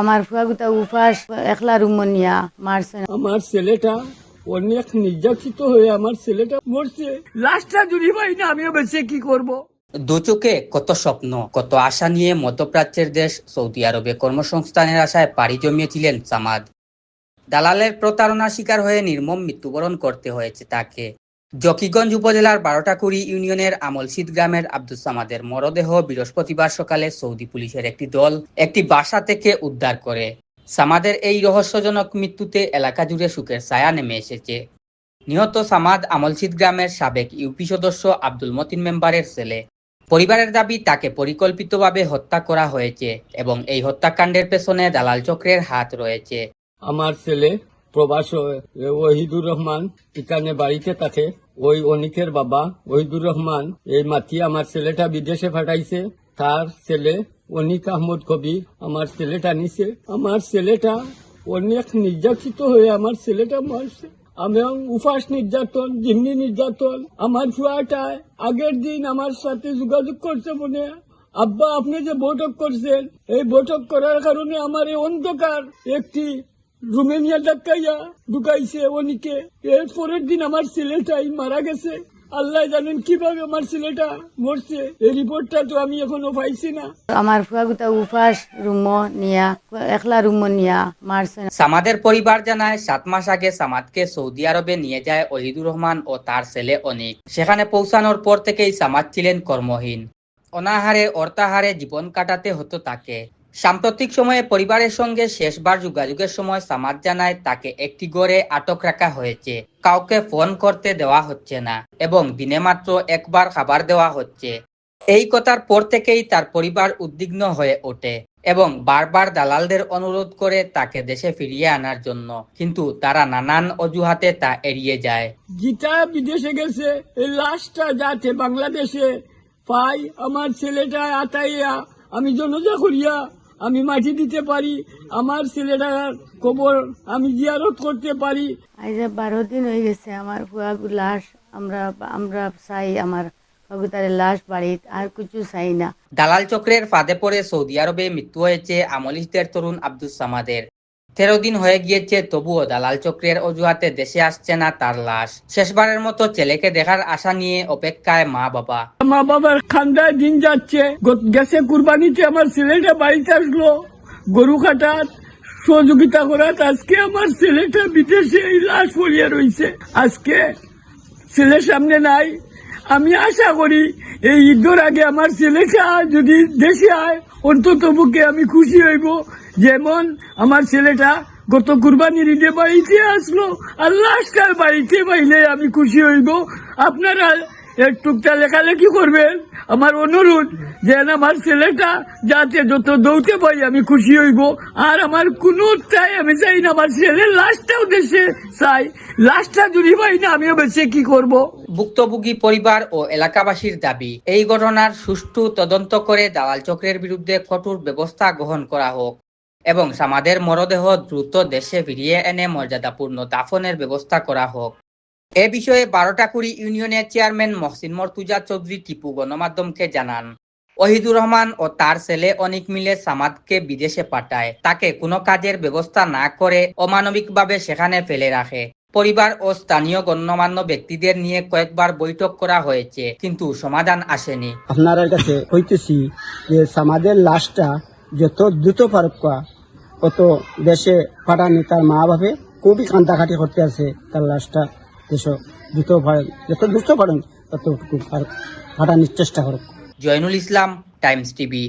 আমার ফুয়াগুতা উপাস একলা রুমনিয়া মারছে আমার ছেলেটা অনেক নির্যাতিত হয়ে আমার ছেলেটা মরছে। লাশটা যদি পাই না আমিও বেঁচে কি করব। দু চোখে কত স্বপ্ন কত আশা নিয়ে মধ্যপ্রাচ্যের দেশ সৌদি আরবে কর্মসংস্থানের আশায় পাড়ি জমিয়েছিলেন সামাদ। দালালের প্রতারণার শিকার হয়ে নির্মম মৃত্যুবরণ করতে হয়েছে তাকে। জকিগঞ্জ উপজেলার বারোটাকুড়ি ইউনিয়নের আমলশিদ গ্রামের আব্দুল সামাদের মরদেহ বৃহস্পতিবার সকালে সৌদি পুলিশের একটি দল একটি বাসা থেকে উদ্ধার করে। সামাদের এই রহস্যজনক মৃত্যুতে এলাকা জুড়ে সুখের ছায়া নেমে এসেছে। নিহত সামাদ আমলশিদ গ্রামের সাবেক ইউপি সদস্য আব্দুল মতিন মেম্বারের ছেলে। পরিবারের দাবি, তাকে পরিকল্পিতভাবে হত্যা করা হয়েছে এবং এই হত্যাকাণ্ডের পেছনে দালাল চক্রের হাত রয়েছে। আমার ছেলে প্রবাস ওহিদুর রহমান এখানে বাড়িতে থাকে। ওই অনিকের বাবা ওহিদুর রহমান এই মাতি আমার ছেলেটা বিদেশে পাঠাইছে। তার ছেলে অনিক আহমদ কবির আমার ছেলেটা নিছে। আমার ছেলেটা অনেক নির্যাতিত হয়ে আমার ছেলেটা মারছে। আমি উপাস নির্যাতন, জিম্মি নির্যাতন, আমার ফুয়াটা আগের দিন আমার সাথে যোগাযোগ করছে মনে। আব্বা, আপনি যে বৈঠক করছেন, এই বৈঠক করার কারণে আমার এই অন্ধকার একটি রুমেনিয়া ডাক্কাইয়া ঢুকাইছে অনিকে। এর পরের দিন আমার ছেলেটাই মারা গেছে। আল্লাহ জানেন কীভাবে আমার ছেলেটা মরছে। এই রিপোর্টটা তো আমি এখনও পাইছি না। আমার ফুয়াগুতা উপাস রুমনিয়া একলা রুমনিয়া মারছে। সামাদের পরিবার জানায় সাত মাস আগে সামাদকে সৌদি আরবে নিয়ে যায় ওহিদুর রহমান ও তার ছেলে অনিক। সেখানে পৌঁছানোর পর থেকেই সামাদ ছিলেন কর্মহীন। অনাহারে অর্থাহারে জীবন কাটাতে হতো তাকে। সাম্প্রতিক সময়ে পরিবারের সঙ্গে শেষবার যোগাযোগের সময় সামাদ জানায়, তাকে একটি গড়ে আটক রাখা হয়েছে। কাউকে ফোন করতে দেওয়া হচ্ছে না এবং দিনে মাত্র একবার খাবার দেওয়া হচ্ছে। এই কথার পর থেকেই তার পরিবার উদ্বিগ্ন হয়ে ওঠে এবং বারবার দালালদের অনুরোধ করে তাকে দেশে ফিরিয়ে আনার জন্য। কিন্তু তারা নানান অজুহাতে তা এড়িয়ে যায়। গীতা বিদেশে গেছে, এই লাশটা যাতে বাংলাদেশে। পাই আমার ছেলেটা আতাইয়া, আমি জনজা করিয়া আমি মাটি দিতে পারি আমার ছেলেটার কবর আমি জিয়ারত করতে পারি। আজ বারো দিন হয়ে গেছে আমার ফুয়াগু লাশ আমরা আমরা চাই আমার লাশ বাড়িতে আর কিছু চাই না। দালাল চক্রের ফাঁদে পড়ে সৌদি আরবে মৃত্যু হয়েছে আমলিশদের তরুণ আব্দুল সামাদের। তেরো দিন হয়ে গিয়েছে, তবুও দালাল চক্রের অজুহাতে দেশে আসছে না তার লাশ। শেষবারের মতো ছেলেকে দেখার আশা নিয়ে অপেক্ষায় মা বাবা। মা বাবার খান্দায় দিন যাচ্ছে। গেছে কুরবানিতে আমার ছেলেটা বাড়িতে আসলো। গরু কাটার সহযোগিতা করার আজকে আমার ছেলেটা বিদেশে লাশ পড়িয়া রয়েছে আজকে ছেলের সামনে নাই। আমি আশা করি এই ঈদের আগে আমার ছেলেটা যদি দেশে আয়, অন্তত বুকে আমি খুশি হইব। যেমন আমার ছেলেটা গত কুরবানির ঈদে বাড়িতে আসলো আর লাস্টার বাড়িতে বাইলে আমি খুশি হইব। আপনারা একটুকটা লেখালেখি করবেন? আমার অনুরোধ, যেন আমার ছেলেটা যাতে যত দৌড়তে পাই আমি খুশি হইব। আর আমার কোনো চাই আমি চাই না আমার ছেলের লাশটাও দেশে চাই। লাশটা যদি পাই না, আমিও বেঁচে কি করব। ভুক্তভোগী পরিবার ও এলাকাবাসীর দাবি, এই ঘটনার সুষ্ঠু তদন্ত করে দালাল চক্রের বিরুদ্ধে কঠোর ব্যবস্থা গ্রহণ করা হোক। এবং সামাদের মরদেহ দ্রুত দেশে ফিরিয়ে এনে মর্যাদাপূর্ণ দাফনের ব্যবস্থা করা হোক। এ বিষয়ে বারোটাকুড়ি ইউনিয়নের চেয়ারম্যান মহসিন মর্তুজা চৌধুরী টিপু গণমাধ্যমকে জানান। ওহিদুর রহমান ও তার ছেলে অনিক মিলে সামাদকে বিদেশে পাঠায়। তাকে কোনো কাজের ব্যবস্থা না করে অমানবিকভাবে সেখানে ফেলে রাখে। পরিবার ও স্থানীয় গণ্যমান্য ব্যক্তিদের নিয়ে কয়েকবার বৈঠক করা হয়েছে, কিন্তু সমাধান আসেনি। আপনার কাছে কইতেছি যে সমাজের লাশটা যত দ্রুত পারকা কত দেশে পাঠানি তার মা বাপে খুবই কান্দাকাটি করতে আছে তার লাশটা। দেশ দ্রুত যত দ্রুত পারেন তত পাঠানির চেষ্টা করুক। Joynul Islam Times TV.